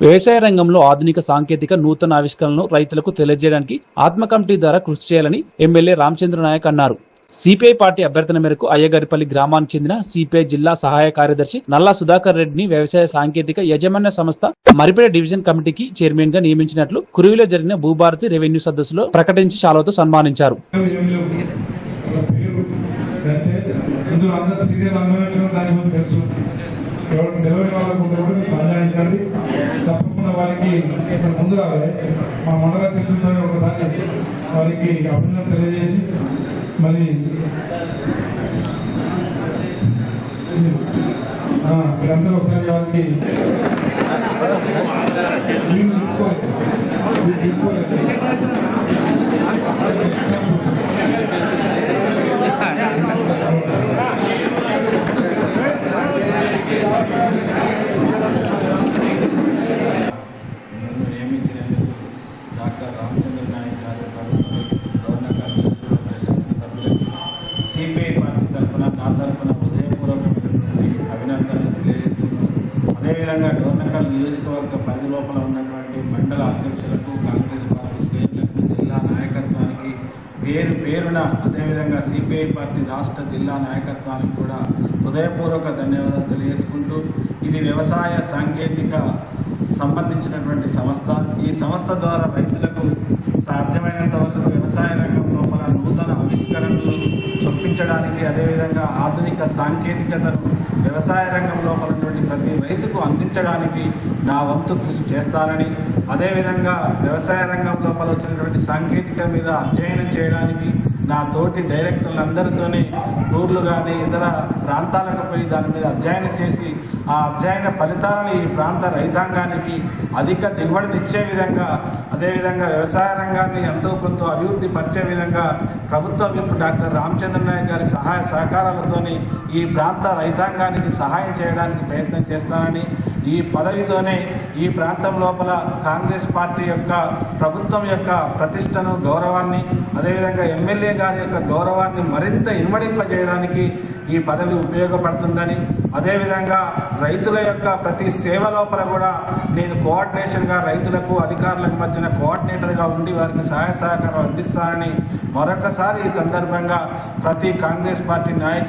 వ్యవసాయ రంగంలో ఆధునిక సాంకేతిక నూతన ఆవిష్కరణలను రైతులకు తెలియజేయడానికి ఆత్మ కమిటీ ద్వారా కృషి చేయాలని ఎమ్మెల్యే రామచంద్ర నాయక్ అన్నారు. సిపిఐ పార్టీ అభ్యర్థన మేరకు అయ్యగారిపల్లి గ్రామానికి చెందిన సిపిఐ జిల్లా సహాయ కార్యదర్శి నల్లా సుధాకర్ రెడ్డిని వ్యవసాయ సాంకేతిక యజమాన్య సంస్థ మరిపేట డివిజన్ కమిటీకి చైర్మన్గా నియమించినట్లు కురువిలో జరిగిన భూభారతి రెవెన్యూ సదస్సులో ప్రకటించి శాలతో సన్మానించారు. ఎవరు డెలివరీ వాళ్ళకు ఉంటే సహాయించండి తప్పకుండా వారికి ఇక్కడ ముందు రావాలి. మా మండల అధ్యక్షులతో ఒకసారి వారికి అభినందన తెలియజేసి మరి మీరందరూ ఒకసారి వారికి మీరు తీసుకోలేదు మీరు తీసుకోలేదు నన్ను నియమించినందుకు డాక్టర్ రామచంద్ర నాయక్ గారు గవర్నర్ గారు శాసనసభ్యులకు సిపిఐ పార్టీ తరఫున నా తరఫున హృదయపూర్వకమైనటువంటి అభినందనలు తెలియజేసుకున్నాను అదేవిధంగా డోర్నకల్ నియోజకవర్గ పరిధి లోపల ఉన్నటువంటి మండల అధ్యక్షులకు కాంగ్రెస్ పార్టీ శ్రేణులకు జిల్లా నాయకత్వం పేరు పేరున అదేవిధంగా సిపిఐ పార్టీ రాష్ట్ర జిల్లా నాయకత్వానికి కూడా హృదయపూర్వక ధన్యవాదాలు తెలియజేసుకుంటూ ఇది వ్యవసాయ సాంకేతిక సంబంధించినటువంటి సంస్థ. ఈ సంస్థ ద్వారా రైతులకు సాధ్యమైనంత వరకు వ్యవసాయ రంగం లోపల నూతన ఆవిష్కరణలు అందించడానికి అదేవిధంగా ఆధునిక సాంకేతికతను వ్యవసాయ రంగం లోపల ఉన్నటువంటి ప్రతి రైతుకు అందించడానికి నా వంతు కృషి చేస్తానని అదేవిధంగా వ్యవసాయ రంగం లోపల వచ్చినటువంటి సాంకేతిక మీద అధ్యయనం చేయడానికి నా తోటి డైరెక్టర్లందరితోని టూర్లు కానీ ఇతర ప్రాంతాలకు పోయి దాని మీద అధ్యయనం చేసి ఆ అధ్యయన ఫలితాలను ఈ ప్రాంత రైతాంగానికి అధిక దిగుబడినిచ్చే విధంగా అదేవిధంగా వ్యవసాయ రంగాన్ని ఎంతో కొంత అభివృద్ధి పరిచే విధంగా ప్రభుత్వ విప్ డాక్టర్ రామచంద్ర నాయక్ గారి సహాయ సహకారాలతోని ఈ ప్రాంత రైతాంగానికి సహాయం చేయడానికి ప్రయత్నం చేస్తానని ఈ పదవితోనే ఈ ప్రాంతం లోపల కాంగ్రెస్ పార్టీ యొక్క ప్రభుత్వం యొక్క ప్రతిష్టను గౌరవాన్ని అదేవిధంగా ఎమ్మెల్యే ఎమ్మెల్యే గారి యొక్క గౌరవాన్ని మరింత ఇనుమడింపజేయడానికి ఈ పదవి ఉపయోగపడుతుందని అదేవిధంగా రైతుల యొక్క ప్రతి సేవ లోపల కూడా నేను కోఆర్డినేషన్గా రైతులకు అధికారులకు మధ్యన కోఆర్డినేటర్గా ఉండి వారికి సహాయ సహకారం అందిస్తానని మరొకసారి ఈ సందర్భంగా ప్రతి కాంగ్రెస్ పార్టీ నాయకులు